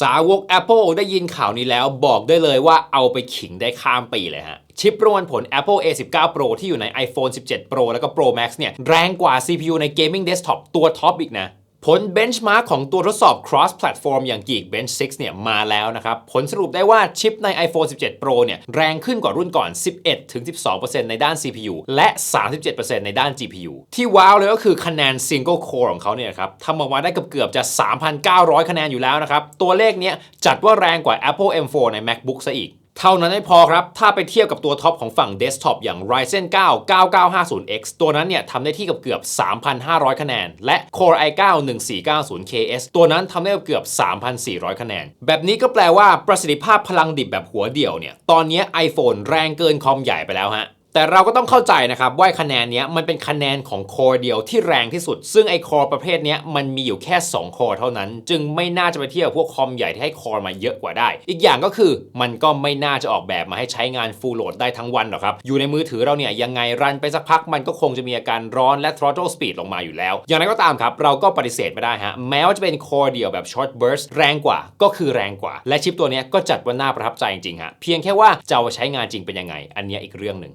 สาวก Apple ได้ยินข่าวนี้แล้วบอกได้เลยว่าเอาไปขิงได้ข้ามปีเลยฮะ ชิปประมวลผล Apple A19 Pro ที่อยู่ใน iPhone 17 Pro แล้วก็ Pro Max เนี่ย แรงกว่า CPU ใน Gaming Desktop ตัวท็อปอีกนะ ผล benchmark ของตัวทดสอบ cross platform อย่าง Geekbench 6 เนี่ยมาแล้วนะครับ ผลสรุปได้ว่าชิปใน iPhone 17 Pro เนี่ยแรงขึ้นกว่ารุ่นก่อน 11-12%ในด้าน CPU และ 37%ในด้าน GPU ที่ว้าวเลยก็คือคะแนน single core ของเขาเนี่ยครับทำออกมาได้เกือบๆจะ 3,900 คะแนนอยู่แล้วนะครับ ตัวเลขเนี้ยจัดว่าแรงกว่า Apple M4 ใน MacBook ซะอีก เท่านั้นไม่พอครับ ถ้าไปเทียบกับตัวท็อปของฝั่งเดสก์ท็อปอย่าง Ryzen 9 9950X ตัวนั้นเนี่ยทำได้ที่กับเกือบ 3,500 คะแนน และ Core i9 1490KS ตัวนั้นทำได้เกือบ 3,400 คะแนน แบบนี้ก็แปลว่าประสิทธิภาพพลังดิบแบบหัวเดี่ยวเนี่ย ตอนนี้ iPhone แรงเกินคอมใหญ่ไปแล้วฮะ แต่เราก็ต้องเข้าใจนะครับว่าคะแนนนี้มันเป็นคะแนนของคอเดียวที่แรงที่สุด ซึ่งไอ้คอประเภทนี้มันมีอยู่แค่ 2 คอเท่านั้น จึงไม่น่าจะไปเทียบพวกคอมใหญ่ที่ให้คอมาเยอะกว่าได้ อีกอย่างก็คือมันก็ไม่น่าจะออกแบบมาให้ใช้งานฟูลโหลดได้ทั้งวันหรอกครับ อยู่ในมือถือเราเนี่ยยังไงรันไปสักพักมันก็คงจะมีอาการร้อนและ throttle speed ลงมาอยู่แล้ว อย่างไรก็ตามครับ เราก็ปฏิเสธไม่ได้ฮะแม้ว่าจะเป็นคอเดียวแบบ short burst แรงกว่าก็คือแรงกว่า และชิปตัวนี้ก็จัดว่าน่าประทับใจจริงๆฮะเพียงแค่ว่าจะเอาใช้งานจริงเป็นยังไง อันนี้อีกเรื่องหนึ่ง